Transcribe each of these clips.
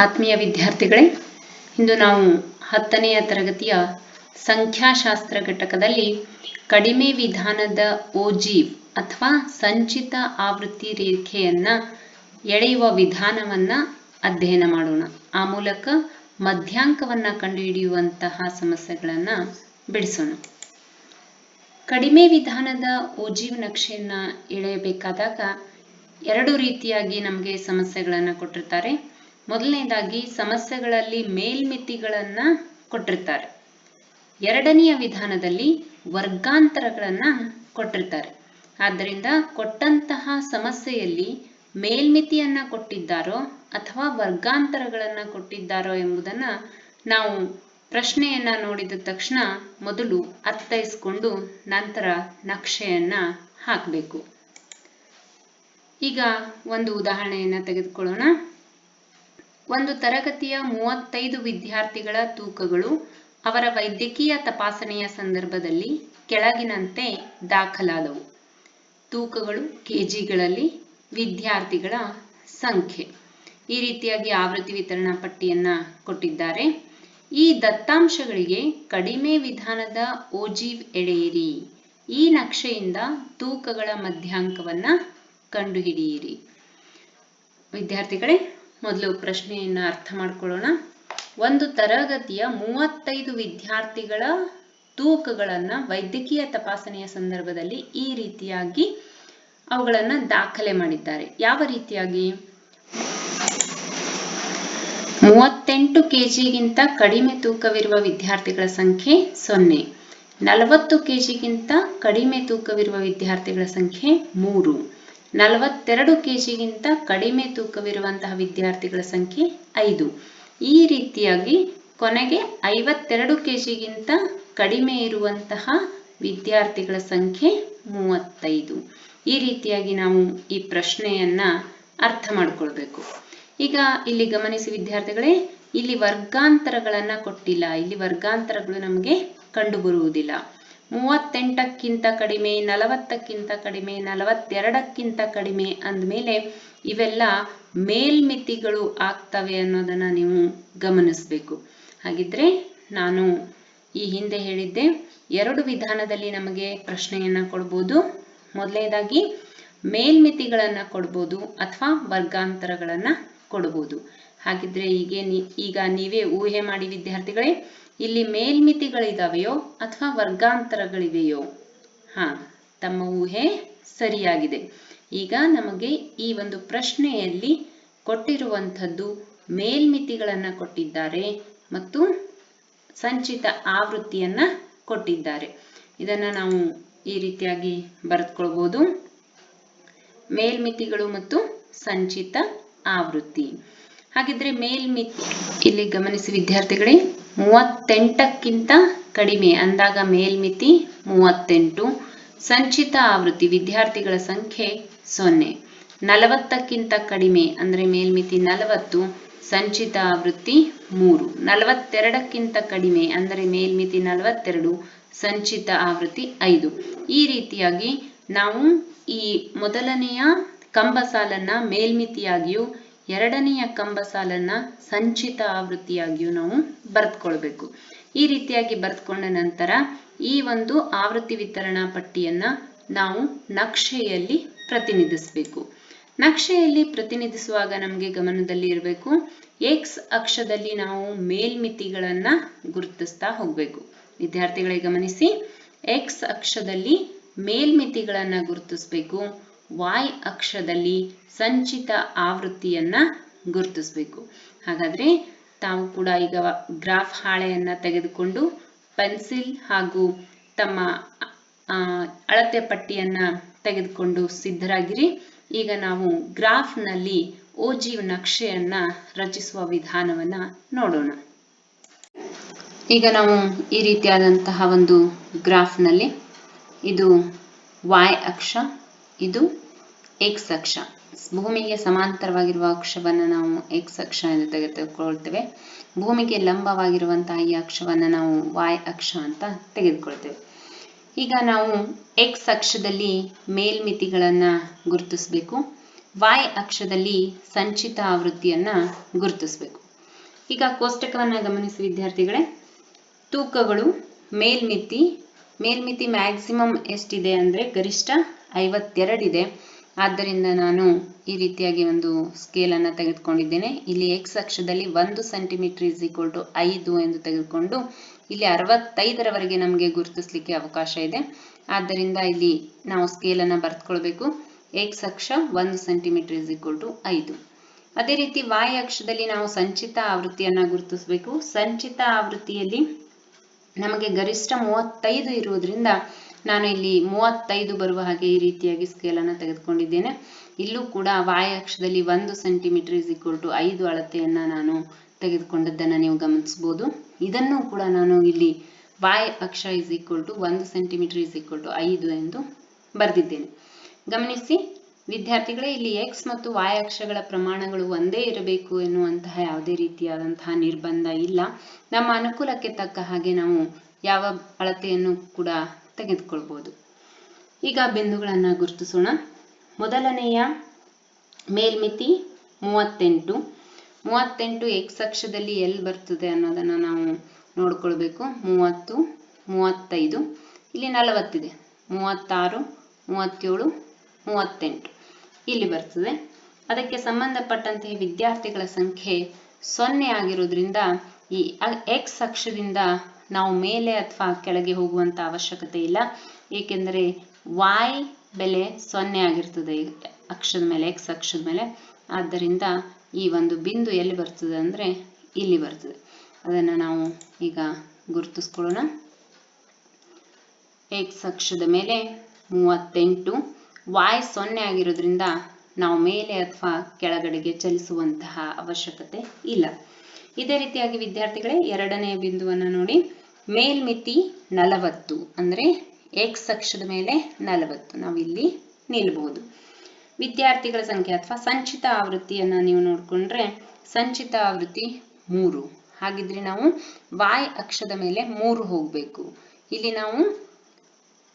ಆತ್ಮೀಯ ವಿದ್ಯಾರ್ಥಿಗಳೇ, ಇಂದು ನಾವು ಹತ್ತನೆಯ ತರಗತಿಯ ಸಂಖ್ಯಾಶಾಸ್ತ್ರ ಘಟಕದಲ್ಲಿ ಕಡಿಮೆ ವಿಧಾನದ ಓಜೀವ್ ಅಥವಾ ಸಂಚಿತ ಆವೃತ್ತಿ ರೇಖೆಯನ್ನ ಎಳೆಯುವ ವಿಧಾನವನ್ನ ಅಧ್ಯಯನ ಮಾಡೋಣ. ಆ ಮೂಲಕ ಮಧ್ಯಾಂಕವನ್ನ ಕಂಡುಹಿಡಿಯುವಂತಹ ಸಮಸ್ಯೆಗಳನ್ನ ಬಿಡಿಸೋಣ. ಕಡಿಮೆ ವಿಧಾನದ ಓಜೀವ್ ನಕ್ಷೆಯನ್ನ ಎಳೆಯಬೇಕಾದಾಗ ಎರಡು ರೀತಿಯಾಗಿ ನಮಗೆ ಸಮಸ್ಯೆಗಳನ್ನ ಕೊಟ್ಟಿರ್ತಾರೆ. ಮೊದಲನೇದಾಗಿ ಸಮಸ್ಯೆಗಳಲ್ಲಿ ಮೇಲ್ಮಿತಿಗಳನ್ನ ಕೊಟ್ಟಿರ್ತಾರೆ. ಎರಡನೆಯ ವಿಧಾನದಲ್ಲಿ ವರ್ಗಾಂತರಗಳನ್ನ ಕೊಟ್ಟಿರ್ತಾರೆ. ಆದ್ದರಿಂದ ಕೊಟ್ಟಂತಹ ಸಮಸ್ಯೆಯಲ್ಲಿ ಮೇಲ್ಮಿತಿಯನ್ನ ಕೊಟ್ಟಿದ್ದಾರೋ ಅಥವಾ ವರ್ಗಾಂತರಗಳನ್ನ ಕೊಟ್ಟಿದ್ದಾರೋ ಎಂಬುದನ್ನ ನಾವು ಪ್ರಶ್ನೆಯನ್ನ ನೋಡಿದ ತಕ್ಷಣ ಮೊದಲು ಅರ್ಥೈಸ್ಕೊಂಡು ನಂತರ ನಕ್ಷೆಯನ್ನ ಹಾಕಬೇಕು. ಈಗ ಒಂದು ಉದಾಹರಣೆಯನ್ನ ತೆಗೆದುಕೊಳ್ಳೋಣ. ಒಂದು ತರಗತಿಯ ಮೂವತ್ತೈದು ವಿದ್ಯಾರ್ಥಿಗಳ ತೂಕಗಳು ಅವರ ವೈದ್ಯಕೀಯ ತಪಾಸಣೆಯ ಸಂದರ್ಭದಲ್ಲಿ ಕೆಳಗಿನಂತೆ ದಾಖಲಾದವು. ತೂಕಗಳು ಕೆಜಿಗಳಲ್ಲಿ ವಿದ್ಯಾರ್ಥಿಗಳ ಸಂಖ್ಯೆ. ಈ ರೀತಿಯಾಗಿ ಆವೃತ್ತಿ ವಿತರಣಾ ಪಟ್ಟಿಯನ್ನ ಕೊಟ್ಟಿದ್ದಾರೆ. ಈ ದತ್ತಾಂಶಗಳಿಗೆ ಕಡಿಮೆ ವಿಧಾನದ ಓಜೀವ್ ಎಳೆಯಿರಿ. ಈ ನಕ್ಷೆಯಿಂದ ತೂಕಗಳ ಮಧ್ಯಾಂಕವನ್ನ ಕಂಡುಹಿಡಿಯಿರಿ. ವಿದ್ಯಾರ್ಥಿಗಳೇ ಮೊದಲು ಪ್ರಶ್ನೆಯನ್ನ ಅರ್ಥ ಮಾಡ್ಕೊಳ್ಳೋಣ. ಒಂದು ತರಗತಿಯ ಮೂವತ್ತೈದು ವಿದ್ಯಾರ್ಥಿಗಳ ತೂಕಗಳನ್ನ ವೈದ್ಯಕೀಯ ತಪಾಸಣೆಯ ಸಂದರ್ಭದಲ್ಲಿ ಈ ರೀತಿಯಾಗಿ ಅವುಗಳನ್ನ ದಾಖಲೆ ಮಾಡಿದ್ದಾರೆ. ಯಾವ ರೀತಿಯಾಗಿ? ಮೂವತ್ತೆಂಟು ಕೆಜಿಗಿಂತ ಕಡಿಮೆ ತೂಕವಿರುವ ವಿದ್ಯಾರ್ಥಿಗಳ ಸಂಖ್ಯೆ ಸೊನ್ನೆ. ನಲವತ್ತು ಕೆಜಿಗಿಂತ ಕಡಿಮೆ ತೂಕವಿರುವ ವಿದ್ಯಾರ್ಥಿಗಳ ಸಂಖ್ಯೆ ಮೂರು. ನಲವತ್ತೆರಡು ಕೆಜಿಗಿಂತ ಕಡಿಮೆ ತೂಕವಿರುವಂತಹ ವಿದ್ಯಾರ್ಥಿಗಳ ಸಂಖ್ಯೆ ಐದು. ಈ ರೀತಿಯಾಗಿ ಕೊನೆಗೆ ಐವತ್ತೆರಡು ಕೆಜಿಗಿಂತ ಕಡಿಮೆ ಇರುವಂತಹ ವಿದ್ಯಾರ್ಥಿಗಳ ಸಂಖ್ಯೆ ಮೂವತ್ತೈದು. ಈ ರೀತಿಯಾಗಿ ನಾವು ಈ ಪ್ರಶ್ನೆಯನ್ನ ಅರ್ಥ ಮಾಡ್ಕೊಳ್ಬೇಕು. ಈಗ ಇಲ್ಲಿ ಗಮನಿಸಿ ವಿದ್ಯಾರ್ಥಿಗಳೇ, ಇಲ್ಲಿ ವರ್ಗಾಂತರಗಳನ್ನ ಕೊಟ್ಟಿಲ್ಲ. ಇಲ್ಲಿ ವರ್ಗಾಂತರಗಳು ನಮಗೆ ಕಂಡು ಬರುವುದಿಲ್ಲ ಮೂವತ್ತೆಂಟಕ್ಕಿಂತ ಕಡಿಮೆ, ನಲವತ್ತಕ್ಕಿಂತ ಕಡಿಮೆ, ನಲವತ್ತೆರಡಕ್ಕಿಂತ ಕಡಿಮೆ ಅಂದಮೇಲೆ ಇವೆಲ್ಲ ಮೇಲ್ಮಿತಿಗಳು ಆಗ್ತವೆ ಅನ್ನೋದನ್ನ ನೀವು ಗಮನಿಸಬೇಕು. ಹಾಗಿದ್ರೆ ನಾನು ಈ ಹಿಂದೆ ಹೇಳಿದ್ದೆ, ಎರಡು ವಿಧಾನದಲ್ಲಿ ನಮಗೆ ಪ್ರಶ್ನೆಯನ್ನ ಕೊಡ್ಬೋದು. ಮೊದಲನೇದಾಗಿ ಮೇಲ್ಮಿತಿಗಳನ್ನ ಕೊಡ್ಬೋದು ಅಥವಾ ವರ್ಗಾಂತರಗಳನ್ನ ಕೊಡ್ಬೋದು. ಹಾಗಿದ್ರೆ ಈಗ ಈಗ ನೀವೇ ಊಹೆ ಮಾಡಿ ವಿದ್ಯಾರ್ಥಿಗಳೇ ಇಲ್ಲಿ ಮೇಲ್ಮಿತಿಗಳಿದಾವೆಯೋ ಅಥವಾ ವರ್ಗಾಂತರಗಳಿವೆಯೋ? ಹಾ, ತಮ್ಮ ಊಹೆ ಸರಿಯಾಗಿದೆ. ಈಗ ನಮಗೆ ಈ ಒಂದು ಪ್ರಶ್ನೆಯಲ್ಲಿ ಕೊಟ್ಟಿರುವಂಥದ್ದು ಮೇಲ್ಮಿತಿಗಳನ್ನ ಕೊಟ್ಟಿದ್ದಾರೆ ಮತ್ತು ಸಂಚಿತ ಆವೃತ್ತಿಯನ್ನ ಕೊಟ್ಟಿದ್ದಾರೆ. ಇದನ್ನ ನಾವು ಈ ರೀತಿಯಾಗಿ ಬರೆದ್ಕೊಳ್ಬಹುದು ಮೇಲ್ಮಿತಿಗಳು ಮತ್ತು ಸಂಚಿತ ಆವೃತ್ತಿ. ಹಾಗಿದ್ರೆ ಮೇಲ್ಮಿತಿ, ಇಲ್ಲಿ ಗಮನಿಸಿ ವಿದ್ಯಾರ್ಥಿಗಳೇ ಮೂವತ್ತೆಂಟಕ್ಕಿಂತ ಕಡಿಮೆ, ಅಂದಾಗ ಮೇಲ್ಮಿತಿ ಮೂವತ್ತೆಂಟು. ಸಂಚಿತ ಆವೃತ್ತಿ, ವಿದ್ಯಾರ್ಥಿಗಳ ಸಂಖ್ಯೆ ಸೊನ್ನೆ. ನಲವತ್ತಕ್ಕಿಂತ ಕಡಿಮೆ, ಅಂದರೆ ಮೇಲ್ಮಿತಿ ನಲವತ್ತು, ಸಂಚಿತ ಆವೃತ್ತಿ ಮೂರು. ನಲವತ್ತೆರಡಕ್ಕಿಂತ ಕಡಿಮೆ, ಅಂದರೆ ಮೇಲ್ಮಿತಿ ನಲವತ್ತೆರಡು, ಸಂಚಿತ ಆವೃತ್ತಿ ಐದು. ಈ ರೀತಿಯಾಗಿ ನಾವು ಈ ಮೊದಲನೆಯ ಕಂಬಸಾಲನ್ನ ಮೇಲ್ಮಿತಿಯಾಗಿಯೂ ಎರಡನೆಯ ಕಂಬ ಸಾಲನ್ನ ಸಂಚಿತ ಆವೃತ್ತಿಯಾಗಿಯೂ ನಾವು ಬರ್ದ್ಕೊಳ್ಬೇಕು ಈ ರೀತಿಯಾಗಿ ಬರೆದುಕೊಂಡ ನಂತರ ಈ ಒಂದು ಆವೃತ್ತಿ ವಿತರಣಾ ಪಟ್ಟಿಯನ್ನ ನಾವು ನಕ್ಷೆಯಲ್ಲಿ ಪ್ರತಿನಿಧಿಸಬೇಕು. ನಕ್ಷೆಯಲ್ಲಿ ಪ್ರತಿನಿಧಿಸುವಾಗ ನಮಗೆ ಗಮನದಲ್ಲಿ ಇರಬೇಕು ಎಕ್ಸ್ ಅಕ್ಷದಲ್ಲಿ ನಾವು ಮೇಲ್ಮಿತಿಗಳನ್ನ ಗುರುತಿಸ್ತಾ ಹೋಗ್ಬೇಕು. ವಿದ್ಯಾರ್ಥಿಗಳಿಗೆ ಗಮನಿಸಿ ಎಕ್ಸ್ ಅಕ್ಷದಲ್ಲಿ ಮೇಲ್ಮಿತಿಗಳನ್ನ ಗುರುತಿಸಬೇಕು. ವಾಯ್ ಅಕ್ಷದಲ್ಲಿ ಸಂಚಿತ ಆವೃತ್ತಿಯನ್ನ ಗುರುತಿಸಬೇಕು. ಹಾಗಾದ್ರೆ ತಾವು ಕೂಡ ಈಗ ಗ್ರಾಫ್ ಹಾಳೆಯನ್ನ ತೆಗೆದುಕೊಂಡು ಪೆನ್ಸಿಲ್ ಹಾಗೂ ತಮ್ಮ ಅಳತೆ ಪಟ್ಟಿಯನ್ನ ತೆಗೆದುಕೊಂಡು ಸಿದ್ಧರಾಗಿರಿ. ಈಗ ನಾವು ಗ್ರಾಫ್ನಲ್ಲಿ ಜೀವ್ ನಕ್ಷೆಯನ್ನ ರಚಿಸುವ ವಿಧಾನವನ್ನ ನೋಡೋಣ. ಈಗ ನಾವು ಈ ರೀತಿಯಾದಂತಹ ಒಂದು ಗ್ರಾಫ್ನಲ್ಲಿ ಇದು ವಾಯ್ ಅಕ್ಷ ಇದು ಎಕ್ಸ್ ಅಕ್ಷ. ಭೂಮಿಗೆ ಸಮಾಂತರವಾಗಿರುವ ಅಕ್ಷವನ್ನು ನಾವು ಎಕ್ಸ್ ಅಕ್ಷ ಎಂದು ತೆಗೆದುಕೊಳ್ತೇವೆ. ಭೂಮಿಗೆ ಲಂಬವಾಗಿರುವಂತಹ ಈ ಅಕ್ಷವನ್ನು ನಾವು ವಾಯ್ ಅಕ್ಷ ಅಂತ ತೆಗೆದುಕೊಳ್ತೇವೆ. ಈಗ ನಾವು ಎಕ್ಸ್ ಅಕ್ಷದಲ್ಲಿ ಮೇಲ್ಮಿತಿಗಳನ್ನ ಗುರುತಿಸಬೇಕು. ವಾಯ್ ಅಕ್ಷದಲ್ಲಿ ಸಂಚಿತ ಆವೃತ್ತಿಯನ್ನ ಗುರುತಿಸಬೇಕು. ಈಗ ಕೋಷ್ಟಕವನ್ನ ಗಮನಿಸಿ ವಿದ್ಯಾರ್ಥಿಗಳೇ. ತೂಕಗಳು ಮೇಲ್ಮಿತಿ. ಮೇಲ್ಮಿತಿ ಮ್ಯಾಕ್ಸಿಮಮ್ ಎಷ್ಟಿದೆ ಅಂದರೆ ಗರಿಷ್ಠ ಐವತ್ತೆರಡಿದೆ. ಆದ್ದರಿಂದ ನಾನು ಈ ರೀತಿಯಾಗಿ ಒಂದು ಸ್ಕೇಲನ್ನು ತೆಗೆದುಕೊಂಡಿದ್ದೇನೆ. ಇಲ್ಲಿ ಎಕ್ಸ್ ಅಕ್ಷದಲ್ಲಿ ಒಂದು ಸೆಂಟಿಮೀಟರ್ ಇಸ್ ಈಕ್ವಲ್ ಟು ಐದು ಎಂದು ತೆಗೆದುಕೊಂಡು ಇಲ್ಲಿ ಅರವತ್ತೈದರವರೆಗೆ ನಮಗೆ ಗುರುತಿಸಲಿಕ್ಕೆ ಅವಕಾಶ ಇದೆ. ಆದ್ದರಿಂದ ಇಲ್ಲಿ ನಾವು ಸ್ಕೇಲನ್ನು ಬರೆದುಕೊಳ್ಬೇಕು ಎಕ್ಸ್ ಅಕ್ಷ ಒಂದು ಸೆಂಟಿಮೀಟರ್ ಇಸ್ ಈಕ್ವಲ್ ಟು ಐದು. ಅದೇ ರೀತಿ ವಾಯ್ ಅಕ್ಷದಲ್ಲಿ ನಾವು ಸಂಚಿತ ಆವೃತ್ತಿಯನ್ನು ಗುರುತಿಸಬೇಕು. ಸಂಚಿತ ಆವೃತ್ತಿಯಲ್ಲಿ ನಮಗೆ ಗರಿಷ್ಠ ಮೂವತ್ತೈದು ಇರುವುದರಿಂದ ನಾನು ಇಲ್ಲಿ ಮೂವತ್ತೈದು ಬರುವ ಹಾಗೆ ಈ ರೀತಿಯಾಗಿ ಸ್ಕೇಲನ್ನು ತೆಗೆದುಕೊಂಡಿದ್ದೇನೆ. ಇಲ್ಲೂ ಕೂಡ ವಾಯ ಅಕ್ಷದಲ್ಲಿ ಒಂದು ಸೆಂಟಿಮೀಟರ್ ಇಸ್ ಈಕ್ವಲ್ ಟು ಐದು ಅಳತೆಯನ್ನು ನಾನು ತೆಗೆದುಕೊಂಡದ್ದನ್ನು ನೀವು ಗಮನಿಸಬಹುದು. ಇದನ್ನು ಕೂಡ ನಾನು ಇಲ್ಲಿ ವಾಯ್ ಅಕ್ಷ ಇಸ್ ಈಕ್ವಲ್ ಟು ಒಂದು ಸೆಂಟಿಮೀಟರ್ ಇಸ್ ಈಕ್ವಲ್ ಟು ಐದು ಎಂದು ಬರೆದಿದ್ದೇನೆ. ಗಮನಿಸಿ, ವಿದ್ಯಾರ್ಥಿಗಳೇ, ಇಲ್ಲಿ ಎಕ್ಸ್ ಮತ್ತು ವಾಯ್ ಅಕ್ಷಗಳ ಪ್ರಮಾಣಗಳು ಒಂದೇ ಇರಬೇಕು ಎನ್ನುವಂತಹ ಯಾವುದೇ ರೀತಿಯಾದಂತಹ ನಿರ್ಬಂಧ ಇಲ್ಲ. ನಮ್ಮ ಅನುಕೂಲಕ್ಕೆ ತಕ್ಕ ಹಾಗೆ ನಾವು ಯಾವ ಅಳತೆಯನ್ನು ಕೂಡ ತೆಗೆದುಕೊಳ್ಬೋದು. ಈಗ ಬಿಂದುಗಳನ್ನು ಗುರುತಿಸೋಣ. ಮೊದಲನೆಯ ಮೇಲ್ಮಿತಿ ಮೂವತ್ತೆಂಟು. ಮೂವತ್ತೆಂಟು ಎಕ್ಸ್ ಅಕ್ಷದಲ್ಲಿ ಎಲ್ಲಿ ಬರ್ತದೆ ಅನ್ನೋದನ್ನು ನಾವು ನೋಡ್ಕೊಳ್ಬೇಕು. ಮೂವತ್ತು, ಮೂವತ್ತೈದು. ಇಲ್ಲಿ ನಲವತ್ತಿದೆ. ಮೂವತ್ತಾರು, ಮೂವತ್ತೇಳು, ಮೂವತ್ತೆಂಟು. ಇಲ್ಲಿ ಬರ್ತದೆ. ಅದಕ್ಕೆ ಸಂಬಂಧಪಟ್ಟಂತೆ ವಿದ್ಯಾರ್ಥಿಗಳ ಸಂಖ್ಯೆ ಸೊನ್ನೆ ಆಗಿರೋದ್ರಿಂದ ಈ ಎಕ್ಸ್ ಅಕ್ಷದಿಂದ ನಾವು ಮೇಲೆ ಅಥವಾ ಕೆಳಗೆ ಹೋಗುವಂತ ಅವಶ್ಯಕತೆ ಇಲ್ಲ. ಏಕೆಂದರೆ ವಾಯ್ ಬೆಲೆ ಸೊನ್ನೆ ಆಗಿರ್ತದೆ, ಅಕ್ಷದ ಮೇಲೆ ಎಕ್ಸ್ ಅಕ್ಷದ ಮೇಲೆ. ಆದ್ದರಿಂದ ಈ ಒಂದು ಬಿಂದು ಎಲ್ಲಿ ಬರ್ತದೆ ಅಂದರೆ ಇಲ್ಲಿ ಬರ್ತದೆ. ಅದನ್ನು ನಾವು ಈಗ ಗುರುತಿಸ್ಕೊಳ್ಳೋಣ. ಎಕ್ಸ್ ಅಕ್ಷದ ಮೇಲೆ ಮೂವತ್ತೆಂಟು. ವಾಯ್ ಸೊನ್ನೆ ಆಗಿರೋದ್ರಿಂದ ನಾವು ಮೇಲೆ ಅಥವಾ ಕೆಳಗಡೆಗೆ ಚಲಿಸುವಂತಹ ಅವಶ್ಯಕತೆ ಇಲ್ಲ. ಇದೇ ರೀತಿಯಾಗಿ ವಿದ್ಯಾರ್ಥಿಗಳೇ ಎರಡನೆಯ ಬಿಂದುವನ್ನು ನೋಡಿ. ಮೇಲ್ಮಿತಿ ನಲವತ್ತು ಅಂದರೆ ಎಕ್ಸ್ ಅಕ್ಷದ ಮೇಲೆ ನಲವತ್ತು. ನಾವು ಇಲ್ಲಿ ನಿಲ್ಬಹುದು ವಿದ್ಯಾರ್ಥಿಗಳ ಸಂಖ್ಯೆ ಅಥವಾ ಸಂಚಿತ ಆವೃತ್ತಿಯನ್ನು ನೀವು ನೋಡಿಕೊಂಡ್ರೆ ಸಂಚಿತ ಆವೃತ್ತಿ ಮೂರು. ಹಾಗಿದ್ರೆ ನಾವು ವಾಯ್ ಅಕ್ಷದ ಮೇಲೆ ಮೂರು ಹೋಗಬೇಕು. ಇಲ್ಲಿ ನಾವು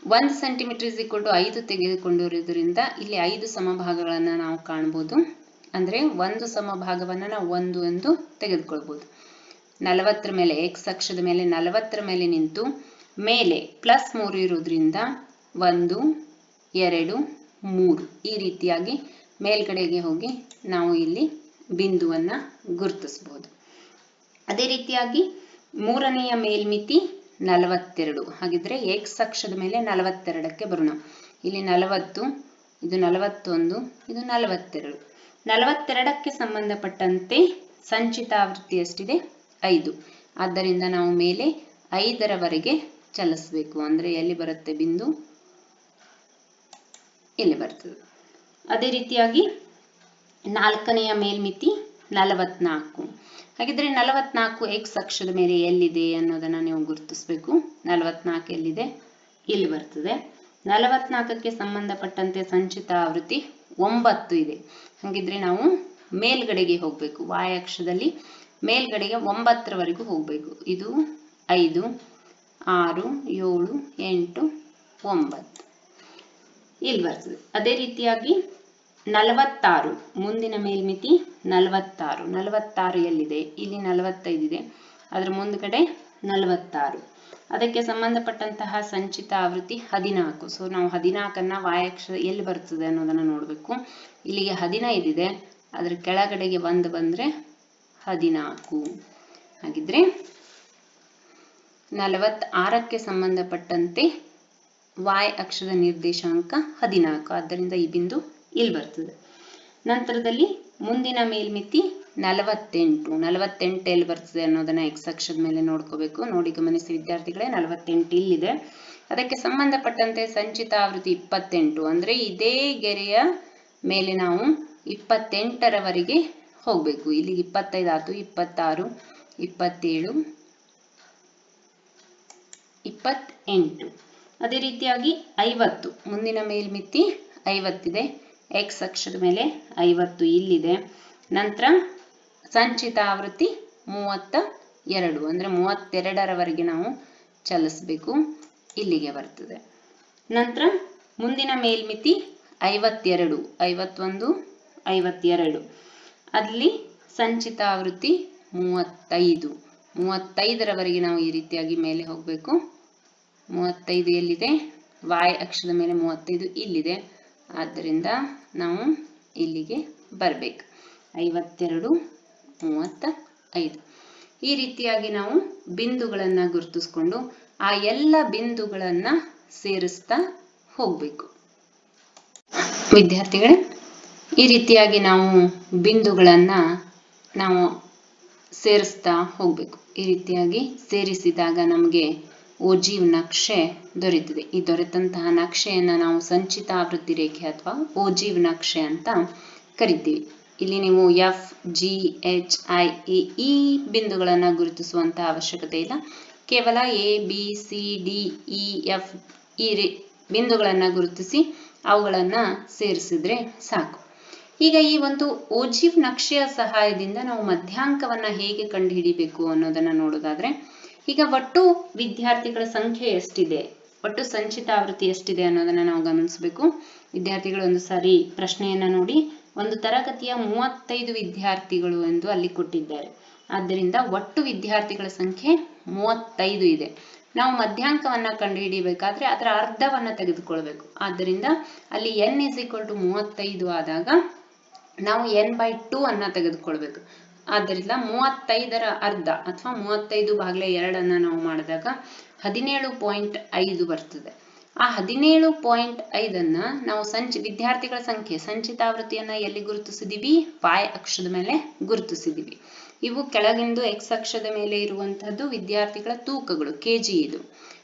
ಒಂದು ಸೆಂಟಿಮೀಟರ್ ಇಸ್ ಈಕ್ವಲ್ ಟು ಐದು ತೆಗೆದುಕೊಂಡಿರೋದ್ರಿಂದ ಇಲ್ಲಿ ಐದು ಸಮಭಾಗಗಳನ್ನು ನಾವು ಕಾಣ್ಬೋದು. ಅಂದರೆ ಒಂದು ಸಮಭಾಗವನ್ನು ನಾವು ಒಂದು ಎಂದು ತೆಗೆದುಕೊಳ್ಬೋದು. ನಲವತ್ತರ ಮೇಲೆ ಎಕ್ಸ್ ಅಕ್ಷದ ಮೇಲೆ ನಲವತ್ತರ ಮೇಲೆ ನಿಂತು ಮೇಲೆ ಪ್ಲಸ್ ಮೂರು ಇರೋದ್ರಿಂದ ಒಂದು, ಎರಡು, ಮೂರು ಈ ರೀತಿಯಾಗಿ ಮೇಲ್ಗಡೆಗೆ ಹೋಗಿ ನಾವು ಇಲ್ಲಿ ಬಿಂದುವನ್ನು ಗುರುತಿಸಬಹುದು ಅದೇ ರೀತಿಯಾಗಿ ಮೂರನೆಯ ಮೇಲ್ಮಿತಿ ನಲವತ್ತೆರಡು. ಹಾಗಿದ್ರೆ ಎಕ್ಸ್ ಅಕ್ಷದ ಮೇಲೆ ನಲವತ್ತೆರಡಕ್ಕೆ ಬರೋಣ. ಇಲ್ಲಿ ನಲವತ್ತು, ಇದು ನಲವತ್ತೊಂದು, ಇದು ನಲವತ್ತೆರಡು. ನಲವತ್ತೆರಡಕ್ಕೆ ಸಂಬಂಧಪಟ್ಟಂತೆ ಸಂಚಿತ ಆವೃತ್ತಿ ಎಷ್ಟಿದೆ? ಐದು. ಆದ್ದರಿಂದ ನಾವು ಮೇಲೆ ಐದರವರೆಗೆ ಚಲಿಸಬೇಕು. ಅಂದರೆ ಎಲ್ಲಿ ಬರುತ್ತೆ ಬಿಂದು? ಇಲ್ಲಿ ಬರ್ತದೆ. ಅದೇ ರೀತಿಯಾಗಿ ನಾಲ್ಕನೆಯ ಮೇಲ್ಮಿತಿ ನಲವತ್ನಾಲ್ಕು. ಹಾಗಿದ್ರೆ ನಲವತ್ನಾಲ್ಕು ಎಕ್ಸ್ ಅಕ್ಷದ ಮೇಲೆ ಎಲ್ಲಿದೆ ಅನ್ನೋದನ್ನ ನೀವು ಗುರುತಿಸ್ಬೇಕು. ನಲವತ್ನಾಲ್ಕು ಎಲ್ಲಿದೆ? ಇಲ್ಲಿ ಬರ್ತದೆ. ನಲವತ್ನಾಲ್ಕಕ್ಕೆ ಸಂಬಂಧಪಟ್ಟಂತೆ ಸಂಚಿತ ಆವೃತ್ತಿ ಒಂಬತ್ತು ಇದೆ. ಹಾಗಿದ್ರೆ ನಾವು ಮೇಲ್ಗಡೆಗೆ ಹೋಗ್ಬೇಕು. ವಾಯ ಅಕ್ಷದಲ್ಲಿ ಮೇಲ್ಗಡೆಗೆ ಒಂಬತ್ತರವರೆಗೂ ಹೋಗ್ಬೇಕು. ಇದು ಐದು, ಆರು, ಏಳು, ಎಂಟು, ಒಂಬತ್ತು. ಇಲ್ಲಿ ಬರ್ತದೆ. ಅದೇ ರೀತಿಯಾಗಿ ನಲವತ್ತಾರು. ಮುಂದಿನ ಮೇಲ್ಮಿತಿ ನಲವತ್ತಾರು. ನಲವತ್ತಾರು ಎಲ್ಲಿದೆ? ಇಲ್ಲಿ ನಲವತ್ತೈದು ಇದೆ. ಅದರ ಮುಂದ್ಗಡೆ ನಲವತ್ತಾರು. ಅದಕ್ಕೆ ಸಂಬಂಧಪಟ್ಟಂತಹ ಸಂಚಿತ ಆವೃತ್ತಿ ಹದಿನಾಲ್ಕು. ಸೊ ನಾವು ಹದಿನಾಲ್ಕನ್ನ ಅಕ್ಷರ ಎಲ್ಲಿ ಬರ್ತದೆ ಅನ್ನೋದನ್ನ ನೋಡಬೇಕು. ಇಲ್ಲಿಗೆ ಹದಿನೈದಿದೆ. ಅದ್ರ ಕೆಳಗಡೆಗೆ ಒಂದು ಬಂದ್ರೆ ಹದಿನಾಲ್ಕು. ಹಾಗಿದ್ರೆ ನಲವತ್ತಾರಕ್ಕೆ ಸಂಬಂಧಪಟ್ಟಂತೆ ವಾಯ್ ಅಕ್ಷದ ನಿರ್ದೇಶಾಂಕ ಹದಿನಾಲ್ಕು. ಆದ್ದರಿಂದ ಈ ಬಿಂದು ಇಲ್ಲಿ ಬರ್ತದೆ. ನಂತರದಲ್ಲಿ ಮುಂದಿನ ಮೇಲ್ಮಿತಿ ನಲವತ್ತೆಂಟು ನಲವತ್ತೆಂಟು ಎಲ್ಲಿ ಬರ್ತದೆ ಅನ್ನೋದನ್ನ ಎಕ್ಸ್ ಅಕ್ಷದ ಮೇಲೆ ನೋಡ್ಕೋಬೇಕು. ನೋಡಿ ಗಮನಿಸಿ ವಿದ್ಯಾರ್ಥಿಗಳೇ, ನಲವತ್ತೆಂಟು ಇಲ್ಲಿದೆ. ಅದಕ್ಕೆ ಸಂಬಂಧಪಟ್ಟಂತೆ ಸಂಚಿತ ಆವೃತ್ತಿ ಇಪ್ಪತ್ತೆಂಟು. ಅಂದ್ರೆ ಇದೇ ಗೆರೆಯ ಮೇಲೆ ನಾವು ಇಪ್ಪತ್ತೆಂಟರವರೆಗೆ ಹೋಗಬೇಕು. ಇಲ್ಲಿ ಇಪ್ಪತ್ತೈದು ಆತು ಇಪ್ಪತ್ತಾರು, ಇಪ್ಪತ್ತೇಳು, ಇಪ್ಪತ್ತೆಂಟು. ಅದೇ ರೀತಿಯಾಗಿ ಐವತ್ತು. ಮುಂದಿನ ಮೇಲ್ಮಿತಿ ಐವತ್ತಿದೆ. ಎಕ್ಸ್ ಅಕ್ಷದ ಮೇಲೆ ಐವತ್ತು ಇಲ್ಲಿದೆ. ನಂತರ ಸಂಚಿತ ಆವೃತ್ತಿ ಮೂವತ್ತ ಎರಡು. ಅಂದ್ರೆ ಮೂವತ್ತೆರಡರವರೆಗೆ ನಾವು ಚಲಿಸ್ಬೇಕು. ಇಲ್ಲಿಗೆ ಬರ್ತದೆ. ನಂತರ ಮುಂದಿನ ಮೇಲ್ಮಿತಿ ಐವತ್ತೆರಡು. ಐವತ್ತೊಂದು, ಐವತ್ತೆರಡು. ಅಲ್ಲಿ ಸಂಚಿತ ಆವೃತ್ತಿ ಮೂವತ್ತೈದು. ಮೂವತ್ತೈದರವರೆಗೆ ನಾವು ಈ ರೀತಿಯಾಗಿ ಮೇಲೆ ಹೋಗಬೇಕು. ಮೂವತ್ತೈದು ಎಲ್ಲಿದೆ? ವಾಯ್ ಅಕ್ಷದ ಮೇಲೆ ಮೂವತ್ತೈದು ಇಲ್ಲಿದೆ. ಆದ್ದರಿಂದ ನಾವು ಇಲ್ಲಿಗೆ ಬರಬೇಕು. ಐವತ್ತೆರಡು ಮೂವತ್ತ ಐದು. ಈ ರೀತಿಯಾಗಿ ನಾವು ಬಿಂದುಗಳನ್ನು ಗುರುತಿಸ್ಕೊಂಡು ಆ ಎಲ್ಲ ಬಿಂದುಗಳನ್ನು ಸೇರಿಸ್ತಾ ಹೋಗಬೇಕು. ವಿದ್ಯಾರ್ಥಿಗಳೇ, ಈ ರೀತಿಯಾಗಿ ನಾವು ಬಿಂದುಗಳನ್ನು ನಾವು ಸೇರಿಸ್ತಾ ಹೋಗಬೇಕು. ಈ ರೀತಿಯಾಗಿ ಸೇರಿಸಿದಾಗ ನಮಗೆ ಓಜೀವ್ ನಕ್ಷೆ ದೊರೆತಿದೆ ಈ ದೊರೆತಂತಹ ನಕ್ಷೆಯನ್ನು ನಾವು ಸಂಚಿತ ಆವೃತ್ತಿ ರೇಖೆ ಅಥವಾ ಓಜೀವ್ ನಕ್ಷೆ ಅಂತ ಕರಿತೀವಿ. ಇಲ್ಲಿ ನೀವು F G H I A ಈ ಬಿಂದುಗಳನ್ನು ಗುರುತಿಸುವಂತಹ ಅವಶ್ಯಕತೆ ಇಲ್ಲ. ಕೇವಲ A B C D E F ಈ ಬಿಂದುಗಳನ್ನು ಗುರುತಿಸಿ ಅವುಗಳನ್ನು ಸೇರಿಸಿದ್ರೆ ಸಾಕು. ಈಗ ಈ ಒಂದು ಓಜೀವ್ ನಕ್ಷೆಯ ಸಹಾಯದಿಂದ ನಾವು ಮಧ್ಯಾಂಕವನ್ನ ಹೇಗೆ ಕಂಡುಹಿಡಿಬೇಕು ಅನ್ನೋದನ್ನ ನೋಡೋದಾದ್ರೆ, ಈಗ ಒಟ್ಟು ವಿದ್ಯಾರ್ಥಿಗಳ ಸಂಖ್ಯೆ ಎಷ್ಟಿದೆ? ಒಟ್ಟು ಸಂಚಿತ ಆವೃತ್ತಿ ಎಷ್ಟಿದೆ ಅನ್ನೋದನ್ನ ನಾವು ಗಮನಿಸಬೇಕು. ವಿದ್ಯಾರ್ಥಿಗಳು ಒಂದು ಸಾರಿ ಪ್ರಶ್ನೆಯನ್ನ ನೋಡಿ ಒಂದು ತರಗತಿಯ ಮೂವತ್ತೈದು ವಿದ್ಯಾರ್ಥಿಗಳು ಎಂದು ಅಲ್ಲಿ ಕೊಟ್ಟಿದ್ದಾರೆ. ಆದ್ದರಿಂದ ಒಟ್ಟು ವಿದ್ಯಾರ್ಥಿಗಳ ಸಂಖ್ಯೆ ಮೂವತ್ತೈದು ಇದೆ. ನಾವು ಮಧ್ಯಾಂಕವನ್ನ ಕಂಡುಹಿಡಿಯಬೇಕಾದ್ರೆ ಅದರ ಅರ್ಧವನ್ನ ತೆಗೆದುಕೊಳ್ಬೇಕು. ಆದ್ದರಿಂದ ಅಲ್ಲಿ ಎನ್ ಇಸ್ ಈಕ್ವಲ್ ಟು ಮೂವತ್ತೈದು ಆದಾಗ ನಾವು ಎನ್ ಬೈ ಟೂ ಅನ್ನ ತೆಗೆದುಕೊಳ್ಬೇಕು. ಆದ್ದರಿಂದ ಮೂವತ್ತೈದರ ಅರ್ಧ ಅಥವಾ ಮೂವತ್ತೈದು ಭಾಗಲೆ ಎರಡನ್ನ ನಾವು ಮಾಡಿದಾಗ ಹದಿನೇಳು ಪಾಯಿಂಟ್ ಐದು ಬರ್ತದೆ. ಆ ಹದಿನೇಳು ಪಾಯಿಂಟ್ ಐದನ್ನ ನಾವು ಸಂಚಿ, ವಿದ್ಯಾರ್ಥಿಗಳ ಸಂಖ್ಯೆ ಸಂಚಿತ ಆವೃತ್ತಿಯನ್ನ ಎಲ್ಲಿ ಗುರುತಿಸಿದೀವಿ? ವಾಯ್ ಅಕ್ಷದ ಮೇಲೆ ಗುರುತಿಸಿದೀವಿ. ಇವು ಕೆಳಗಿಂದು ಎಕ್ಸ್ ಅಕ್ಷದ ಮೇಲೆ ಇರುವಂತಹದ್ದು ವಿದ್ಯಾರ್ಥಿಗಳ ತೂಕಗಳು ಕೆಜಿ ಇದು.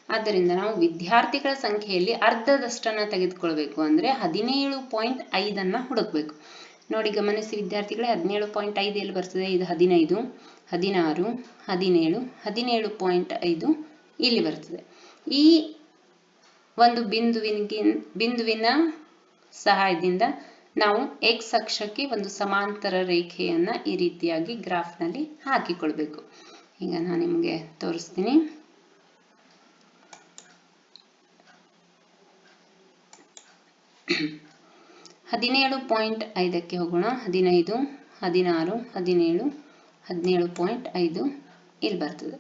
ಆದ್ದರಿಂದ ನಾವು ವಿದ್ಯಾರ್ಥಿಗಳ ಸಂಖ್ಯೆಯಲ್ಲಿ ಅರ್ಧದಷ್ಟನ್ನ ತೆಗೆದುಕೊಳ್ಬೇಕು ಅಂದ್ರೆ ಹದಿನೇಳು ಪಾಯಿಂಟ್ ಐದನ್ನ ಹುಡುಕ್ಬೇಕು. ನೋಡಿ ಗಮನಿಸಿ ವಿದ್ಯಾರ್ಥಿಗಳೇ, ಹದಿನೇಳು ಪಾಯಿಂಟ್ ಐದು ಎಲ್ಲಿ ಬರ್ತದೆ? ಇದು ಹದಿನೈದು, ಹದಿನಾರು, ಹದಿನೇಳು ಹದಿನೇಳು ಪಾಯಿಂಟ್ ಐದು ಇಲ್ಲಿ ಬರ್ತದೆ. ಈ ಒಂದು ಬಿಂದುವಿನಿಗೆ, ಬಿಂದುವಿನ ಸಹಾಯದಿಂದ ನಾವು ಎಕ್ಸ್ ಅಕ್ಷಕ್ಕೆ ಒಂದು ಸಮಾಂತರ ರೇಖೆಯನ್ನ ಈ ರೀತಿಯಾಗಿ ಗ್ರಾಫ್ನಲ್ಲಿ ಹಾಕಿಕೊಳ್ಬೇಕು. ಈಗ ನಾನು ನಿಮಗೆ ತೋರಿಸ್ತೀನಿ. ಹದಿನೇಳು ಪಾಯಿಂಟ್ ಐದಕ್ಕೆ ಹೋಗೋಣ. ಹದಿನೈದು, ಹದಿನಾರು, ಹದಿನೇಳು ಹದಿನೇಳು ಪಾಯಿಂಟ್ ಐದು ಇಲ್ಲಿ ಬರ್ತದೆ.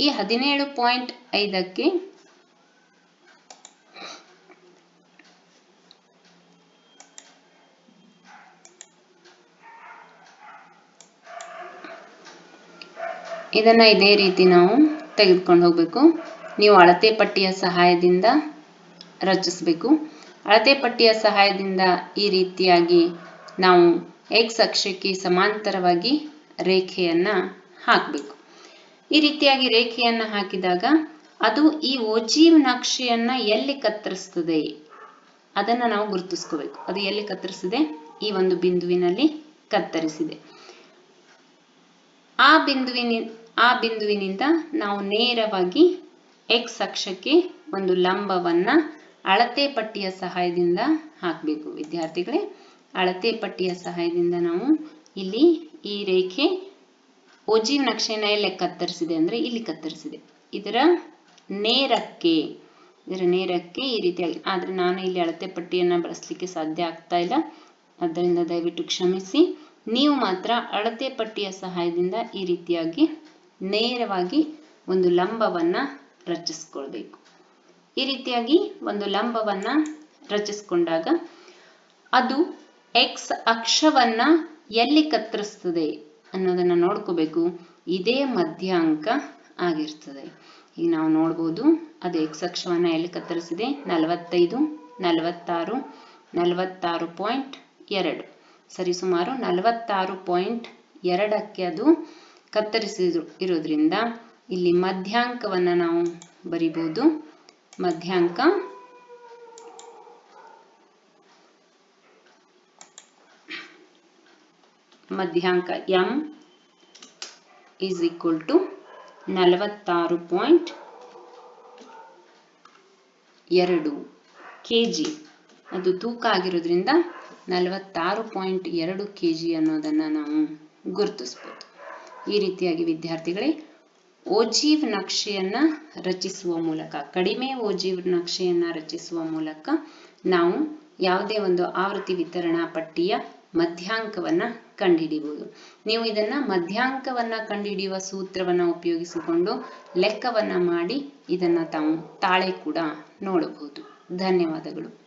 ಈ ಹದಿನೇಳು ಪಾಯಿಂಟ್ ಐದಕ್ಕೆ ಇದನ್ನ ಇದೇ ರೀತಿ ನಾವು ತೆಗೆದುಕೊಂಡು ಹೋಗಬೇಕು. ನೀವು ಅಳತೆ ಪಟ್ಟಿಯ ಸಹಾಯದಿಂದ ರಚಿಸಬೇಕು. ಅಳತೆ ಪಟ್ಟಿಯ ಸಹಾಯದಿಂದ ಈ ರೀತಿಯಾಗಿ ನಾವು ಎಕ್ಸ್ ಅಕ್ಷಕ್ಕೆ ಸಮಾಂತರವಾಗಿ ರೇಖೆಯನ್ನ ಹಾಕಬೇಕು. ಈ ರೀತಿಯಾಗಿ ರೇಖೆಯನ್ನ ಹಾಕಿದಾಗ ಅದು ಈ ಓಜೀವ್ ನಕ್ಷೆಯನ್ನ ಎಲ್ಲಿ ಕತ್ತರಿಸ್ತದೆ ಅದನ್ನ ನಾವು ಗುರುತಿಸ್ಕೋಬೇಕು. ಅದು ಎಲ್ಲಿ ಕತ್ತರಿಸಿದೆ? ಈ ಒಂದು ಬಿಂದುವಿನಲ್ಲಿ ಕತ್ತರಿಸಿದೆ. ಆ ಬಿಂದುವಿನ ಆ ಬಿಂದುವಿನಿಂದ ನಾವು ನೇರವಾಗಿ ಎಕ್ಸ್ ಅಕ್ಷಕ್ಕೆ ಒಂದು ಲಂಬವನ್ನ ಅಳತೆ ಪಟ್ಟಿಯ ಸಹಾಯದಿಂದ ಹಾಕಬೇಕು. ವಿದ್ಯಾರ್ಥಿಗಳೇ, ಅಳತೆ ಪಟ್ಟಿಯ ಸಹಾಯದಿಂದ ನಾವು ಇಲ್ಲಿ ಈ ರೇಖೆ ಒಜಿ ನಕ್ಷೆನ ಎಲ್ಲಿ ಕತ್ತರಿಸಿದೆ ಅಂದ್ರೆ ಇಲ್ಲಿ ಕತ್ತರಿಸಿದೆ. ಇದರ ನೇರಕ್ಕೆ ಇದರ ನೇರಕ್ಕೆ ಈ ರೀತಿಯಾಗಿ. ಆದ್ರೆ ನಾನು ಇಲ್ಲಿ ಅಳತೆ ಪಟ್ಟಿಯನ್ನು ಬಳಸಲಿಕ್ಕೆ ಸಾಧ್ಯ ಆಗ್ತಾ ಇಲ್ಲ. ಆದ್ದರಿಂದ ದಯವಿಟ್ಟು ಕ್ಷಮಿಸಿ. ನೀವು ಮಾತ್ರ ಅಳತೆ ಪಟ್ಟಿಯ ಸಹಾಯದಿಂದ ಈ ರೀತಿಯಾಗಿ ನೇರವಾಗಿ ಒಂದು ಲಂಬವನ್ನ ರಚಿಸ್ಕೊಳ್ಬೇಕು. ಈ ರೀತಿಯಾಗಿ ಒಂದು ಲಂಬವನ್ನ ರಚಿಸ್ಕೊಂಡಾಗ ಅದು ಎಕ್ಸ್ ಅಕ್ಷವನ್ನ ಎಲ್ಲಿ ಕತ್ತರಿಸ್ತದೆ ಅನ್ನೋದನ್ನ ನೋಡ್ಕೋಬೇಕು. ಇದೇ ಮಧ್ಯಾಂಕ ಆಗಿರ್ತದೆ. ಈಗ ನಾವು ನೋಡ್ಬೋದು, ಅದು ಎಕ್ಸ್ ಅಕ್ಷವನ್ನ ಎಲ್ಲಿ ಕತ್ತರಿಸಿದೆ? ನಲವತ್ತೈದು, ನಲವತ್ತಾರು ನಲವತ್ತಾರು ಪಾಯಿಂಟ್ ಎರಡು. ಸರಿಸುಮಾರು ನಲವತ್ತಾರು ಪಾಯಿಂಟ್ ಎರಡಕ್ಕೆ ಅದು ಕತ್ತರಿಸಿದ್ರು ಇರೋದ್ರಿಂದ ಇಲ್ಲಿ ಮಧ್ಯಾಂಕವನ್ನ ನಾವು ಬರಿಬಹುದು. ಮಧ್ಯಾಂಕ ಮಧ್ಯಾಂಕ ಎಂ ಈಸ್ ಈಕ್ವಲ್ ಟು ನಲವತ್ತಾರು ಪಾಯಿಂಟ್ ಎರಡು ಕೆ ಜಿ ಅದು ತೂಕ ಆಗಿರೋದ್ರಿಂದ ನಲವತ್ತಾರು ಪಾಯಿಂಟ್ ಎರಡು ಕೆ ಜಿ ಅನ್ನೋದನ್ನು ನಾವು ಗುರುತಿಸ್ಬೋದು. ಈ ರೀತಿಯಾಗಿ ವಿದ್ಯಾರ್ಥಿಗಳೇ, ಓಜೀವ್ ನಕ್ಷೆಯನ್ನ ರಚಿಸುವ ಮೂಲಕ, ಕಡಿಮೆ ಓಜೀವ್ ನಕ್ಷೆಯನ್ನ ರಚಿಸುವ ಮೂಲಕ ನಾವು ಯಾವುದೇ ಒಂದು ಆವೃತ್ತಿ ವಿತರಣಾ ಪಟ್ಟಿಯ ಮಧ್ಯಾಂಕವನ್ನ ಕಂಡುಹಿಡಿಯಬಹುದು ನೀವು ಇದನ್ನ ಮಧ್ಯಾಂಕವನ್ನ ಕಂಡುಹಿಡಿಯುವ ಸೂತ್ರವನ್ನ ಉಪಯೋಗಿಸಿಕೊಂಡು ಲೆಕ್ಕವನ್ನ ಮಾಡಿ ಇದನ್ನ ತಾವು ತಾಳೆ ಕೂಡ ನೋಡಬಹುದು. ಧನ್ಯವಾದಗಳು.